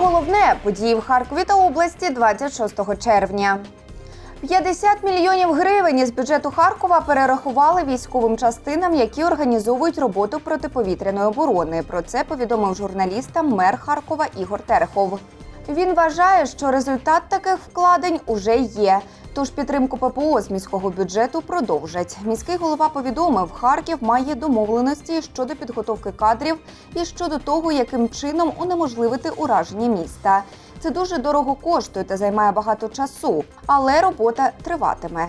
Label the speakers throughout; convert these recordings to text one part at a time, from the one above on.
Speaker 1: головне події в Харкові та області 26 червня. 50 мільйонів гривень із бюджету Харкова перерахували військовим частинам, які організовують роботу протиповітряної оборони. Про це повідомив журналістам мер Харкова Ігор Терехов. Він вважає, що результат таких вкладень уже є. Тож підтримку ППО з міського бюджету продовжать. Міський голова повідомив, Харків має домовленості щодо підготовки кадрів і щодо того, яким чином унеможливити ураження міста. Це дуже дорого коштує та займає багато часу, але робота триватиме.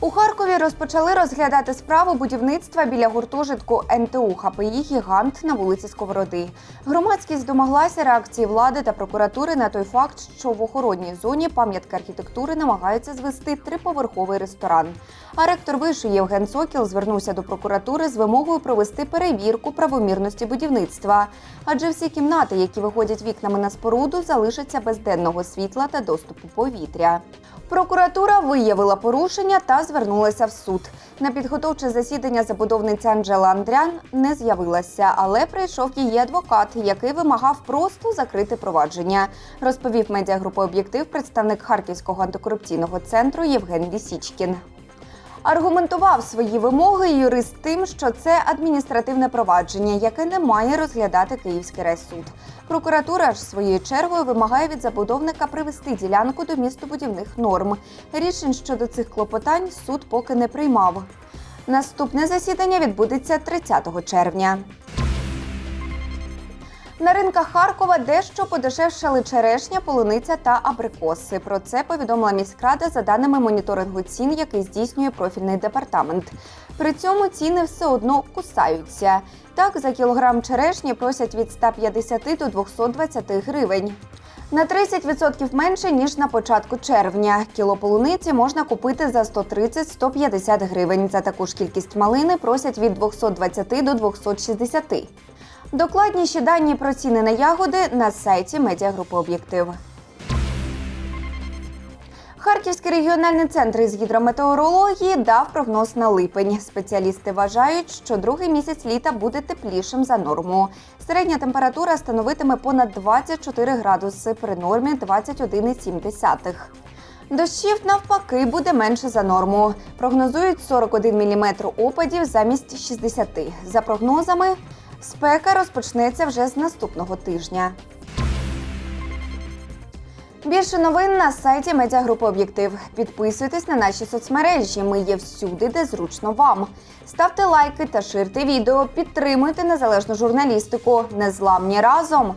Speaker 1: У Харкові розпочали розглядати справу будівництва біля гуртожитку НТУ ХПІ Гігант на вулиці Сковороди. Громадськість домоглася реакції влади та прокуратури на той факт, що в охоронній зоні пам'ятки архітектури намагаються звести триповерховий ресторан. А ректор вишу Євген Сокіл звернувся до прокуратури з вимогою провести перевірку правомірності будівництва. Адже всі кімнати, які виходять вікнами на споруду, залишаться без денного світла та доступу повітря. Прокуратура виявила порушення та звернулася в суд. На підготовче засідання забудовниця Анджела Андрян не з'явилася, але прийшов її адвокат, який вимагав просто закрити провадження. Розповів медіагрупи об'єктив представник Харківського антикорупційного центру Євген Лісічкін. Аргументував свої вимоги юрист тим, що це адміністративне провадження, яке не має розглядати Київський райсуд. Прокуратура ж своєю чергою вимагає від забудовника привести ділянку до містобудівних норм. Рішень щодо цих клопотань суд поки не приймав. Наступне засідання відбудеться 30 червня. На ринках Харкова дещо подешевшали черешня, полуниця та абрикоси. Про це повідомила міськрада за даними моніторингу цін, який здійснює профільний департамент. При цьому ціни все одно кусаються. Так, за кілограм черешні просять від 150 до 220 гривень. На 30% менше ніж на початку червня. Кіло полуниці можна купити за 130-150 гривень. За таку ж кількість малини просять від 220 до 260. Докладніші дані про ціни на ягоди на сайті медіагрупи Об'єктив. Харківський регіональний центр із гідрометеорології дав прогноз на липень. Спеціалісти вважають, що другий місяць літа буде теплішим за норму. Середня температура становитиме понад 24 градуси при нормі 21,7. Дощів навпаки буде менше за норму. Прогнозують 41 мм опадів замість 60. За прогнозами, спека розпочнеться вже з наступного тижня. Більше новин на сайті медіагрупи Об'єктив. Підписуйтесь на наші соцмережі. Ми є всюди, де зручно вам. Ставте лайки та ширте відео. Підтримуйте незалежну журналістику. Незламні разом.